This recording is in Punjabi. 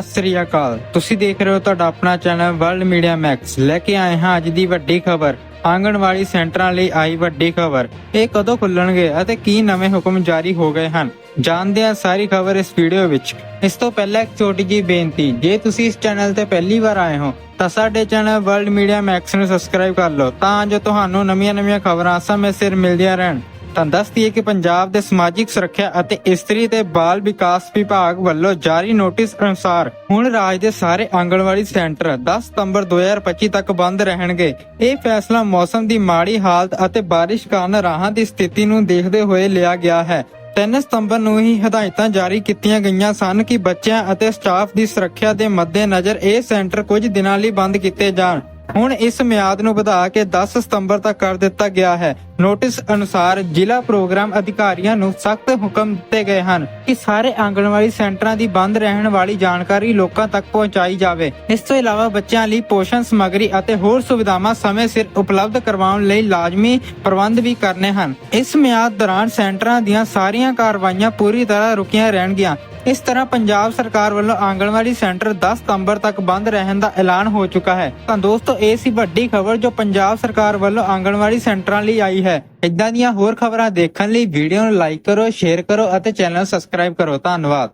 ਸਤਿ ਸ੍ਰੀ ਅਕਾਲ। ਤੁਸੀਂ ਦੇਖ ਰਹੇ ਹੋ ਤੁਹਾਡਾ ਆਪਣਾ ਚੈਨਲ ਵਰਲਡ ਮੀਡੀਆ ਮੈਕਸ ਲੈ ਕੇ ਆਏ ਹਾਂ ਅੱਜ ਦੀ ਵੱਡੀ ਖਬਰ। ਆਂਗਣਵਾੜੀ ਸੈਂਟਰਾਂ ਲਈ ਆਈ ਵੱਡੀ ਖਬਰ। ਇਹ ਕਦੋਂ ਖੁੱਲਣਗੇ ਅਤੇ ਕੀ ਨਵੇਂ ਹੁਕਮ ਜਾਰੀ ਹੋ ਗਏ ਹਨ? ਜਾਣਦੇ ਹਾਂ ਸਾਰੀ ਖਬਰ ਇਸ ਵੀਡੀਓ ਵਿੱਚ। ਇਸ ਤੋਂ ਪਹਿਲਾਂ ਇੱਕ ਛੋਟੀ ਜਿਹੀ ਬੇਨਤੀ। ਜੇ ਤੁਸੀਂ ਇਸ ਚੈਨਲ ਤੇ ਪਹਿਲੀ ਵਾਰ ਆਏ ਹੋ, ਤਾਂ ਸਾਡੇ ਚੈਨਲ ਵਰਲਡ ਮੀਡੀਆ ਮੈਕਸ ਨੂੰ ਸਬਸਕ੍ਰਾਈਬ ਕਰ ਲਓ, ਤਾਂ ਜੋ ਤੁਹਾਨੂੰ ਨਵੀਆਂ-ਨਵੀਆਂ ਖਬਰਾਂ ਸਮੇਂ ਸਿਰ ਮਿਲਦੀਆਂ ਰਹਿਣ। ਤਾਂ ਦੱਸ ਦਈਏ ਕਿ ਪੰਜਾਬ ਦੇ ਸਮਾਜਿਕ ਸੁਰੱਖਿਆ ਅਤੇ ਇਸਤਰੀ ਤੇ ਬਾਲ ਵਿਕਾਸ ਵਿਭਾਗ ਵੱਲੋਂ ਜਾਰੀ ਨੋਟਿਸ ਅਨੁਸਾਰ ਹੁਣ ਰਾਜ ਦੇ ਸਾਰੇ ਆਂਗਣਵਾੜੀ ਸੈਂਟਰ 10 ਸਤੰਬਰ 2025 ਤੱਕ ਬੰਦ ਰਹਿਣਗੇ। ਇਹ ਫੈਸਲਾ ਮੌਸਮ ਦੀ ਮਾੜੀ ਹਾਲਤ ਅਤੇ ਬਾਰਿਸ਼ ਕਾਰਨ ਰਾਹਾਂ ਦੀ ਸਥਿਤੀ ਨੂੰ ਦੇਖਦੇ ਹੋਏ ਲਿਆ ਗਿਆ ਹੈ। 3 ਸਤੰਬਰ ਨੂੰ ਹੀ ਹਦਾਇਤਾਂ ਜਾਰੀ ਕੀਤੀਆਂ ਗਈਆਂ ਸਨ ਕਿ ਬੱਚਿਆਂ ਅਤੇ ਸਟਾਫ ਦੀ ਸੁਰੱਖਿਆ ਦੇ ਮੱਦੇਨਜ਼ਰ ਇਹ ਸੈਂਟਰ ਕੁਝ ਦਿਨਾਂ ਲਈ ਬੰਦ ਕੀਤੇ ਜਾਣ। ਹੁਣ ਇਸ ਮਿਆਦ ਨੂੰ ਵਧਾ ਕੇ 10 ਸਤੰਬਰ ਤੱਕ ਕਰ ਦਿੱਤਾ ਗਿਆ ਹੈ। ਨੋਟਿਸ ਅਨੁਸਾਰ ਜ਼ਿਲ੍ਹਾ ਪ੍ਰੋਗਰਾਮ ਅਧਿਕਾਰੀਆਂ ਨੂੰ ਸਖਤ ਹੁਕਮ ਦਿੱਤੇ ਗਏ ਹਨ ਕਿ ਸਾਰੇ ਆਂਗਣਵਾੜੀ ਸੈਂਟਰਾਂ ਦੀ ਬੰਦ ਰਹਿਣ ਵਾਲੀ ਜਾਣਕਾਰੀ ਲੋਕਾਂ ਤੱਕ ਪਹੁੰਚਾਈ ਜਾਵੇ। ਇਸ ਤੋਂ ਇਲਾਵਾ ਬੱਚਿਆਂ ਲਈ ਪੋਸ਼ਣ ਸਮੱਗਰੀ ਅਤੇ ਹੋਰ ਸੁਵਿਧਾਵਾਂ ਸਮੇਂ ਸਿਰ ਉਪਲਬਧ ਕਰਵਾਉਣ ਲਈ ਲਾਜ਼ਮੀ ਪ੍ਰਬੰਧ ਵੀ ਕਰਨੇ ਹਨ। ਇਸ ਮਿਆਦ ਦੌਰਾਨ ਸੈਂਟਰਾਂ ਦੀਆਂ ਸਾਰੀਆਂ ਕਾਰਵਾਈਆਂ ਪੂਰੀ ਤਰ੍ਹਾਂ ਰੁਕੀਆਂ ਰਹਿਣਗੀਆਂ। ਇਸ ਤਰ੍ਹਾਂ ਪੰਜਾਬ ਸਰਕਾਰ ਵੱਲੋਂ ਆਂਗਣਵਾੜੀ ਸੈਂਟਰ 10 ਸਤੰਬਰ ਤੱਕ ਬੰਦ ਰਹਿਣ ਦਾ ਐਲਾਨ ਹੋ ਚੁੱਕਾ ਹੈ। ਤਾਂ ਦੋਸਤੋ, ਇਹ ਸੀ ਵੱਡੀ ਖਬਰ ਜੋ ਪੰਜਾਬ ਸਰਕਾਰ ਵੱਲੋਂ ਆਂਗਣਵਾੜੀ ਸੈਂਟਰਾਂ ਲਈ ਆਈ ਹੈ। ਹੈ। ਇਦਾਂ ਦੀਆਂ ਹੋਰ ਖਬਰਾਂ ਦੇਖਣ ਲਈ ਵੀਡੀਓ ਨੂੰ ਲਾਈਕ ਕਰੋ ਸ਼ੇਅਰ ਕਰੋ ਅਤੇ ਚੈਨਲ ਨੂੰ ਸਬਸਕ੍ਰਾਈਬ ਕਰੋ। ਧੰਨਵਾਦ।